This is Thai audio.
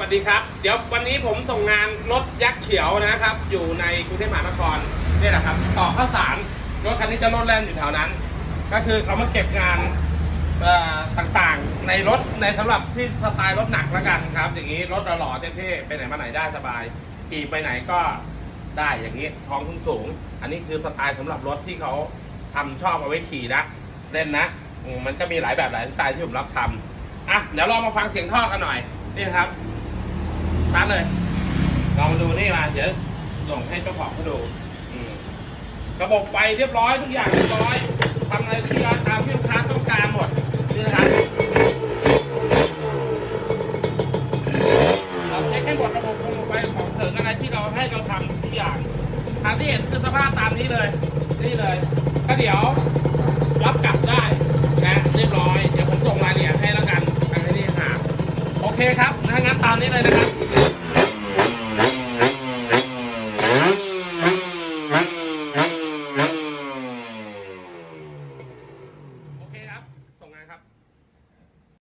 สวัสดีครับ เดี๋ยววันนี้ผมส่งงานรถยักษ์เขียวนะครับ อยู่ในกรุงเทพมหานครนี่แหละครับ ต่อข้าวสารรถคันนี้จะรถแล่นอยู่แถวนั้น ก็คือเขามาเก็บงานต่างๆ ในรถในสำหรับที่สไตล์รถหนักแล้วกันครับ อย่างนี้รถหล่อๆเท่ๆไปไหนมาไหนได้สบายขี่ไปไหนก็ได้อย่างนี้ท้องสูง อันนี้คือสไตล์สำหรับรถที่เขาทำชอบเอาไว้ขี่นะเล่นนะมมันก็มีหลายแบบหลายสไตล์ที่ผมรับทำอะเดี๋ยวลองมาฟังเสียงท่อกันหน่อยนี่ครับ ชัดเลยลองมาดูนี่มาเดี๋ยวส่งให้เจ้าของเขาดูระบบไฟเรียบร้อยทุกอย่างเรียบร้อยทำอะไรที่ร้านตามที่ลูกค้าต้องการหมดนี่นะครับเราเช็คให้หมดระบบระบบไฟของเถิงอะไรที่เราให้เราทำทุกอย่างทางที่เห็นคือสภาพตามนี้เลย นี่เลย ก็เดี๋ยวรับกลับได้นะเรียบร้อย เดี๋ยวผมส่งรายละเอียดให้แล้วกันทางที่นี่หาโอเคครับถ้างั้นตามนี้เลยนะครับ ครับ